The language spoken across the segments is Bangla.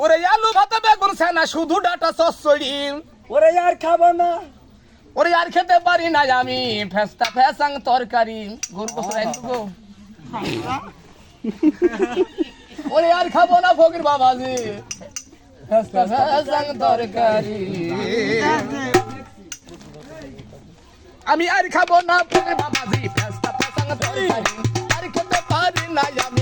ওরে আলু ভাতে বেগুন ছানা শুধু ডাটা সসড়ি ওরে আর খাব না। ওরে আর খেতে পারি না আমি ফেস্তা ফেসাং তরকারি। গরু গো। ওরে আর খাব না ফকির বাবাজি ফেস্তা ফেসাং তরকারি। আমি আর খাব না ফকির বাবাজি ফেস্তা ফেসাং তরকারি। আর খেতে পারি না আমি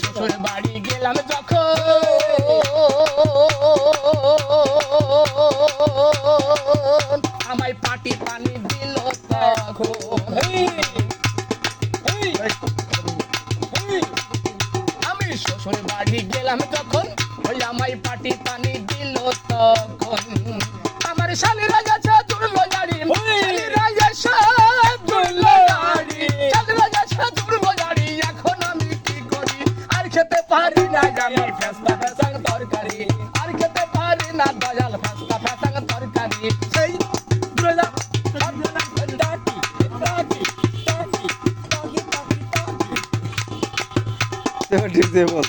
শ্বশুর বাড়ি গেলাম যখন। আমায় পাটি পানি দিল আমি শ্বশুর বাড়ি গেলাম যখন। ওই আমায় পাটি পানি দিল তখন। আমার শালিরা আমি ফেসলা ফেসাং তরকারি আর খেতে পারি না দয়াল ফেসলা ফেসাং তরকারি সেই ঘুরে যা তাকি তাকি তাকি তাকি তাকি তাকি ঠিক আছে বল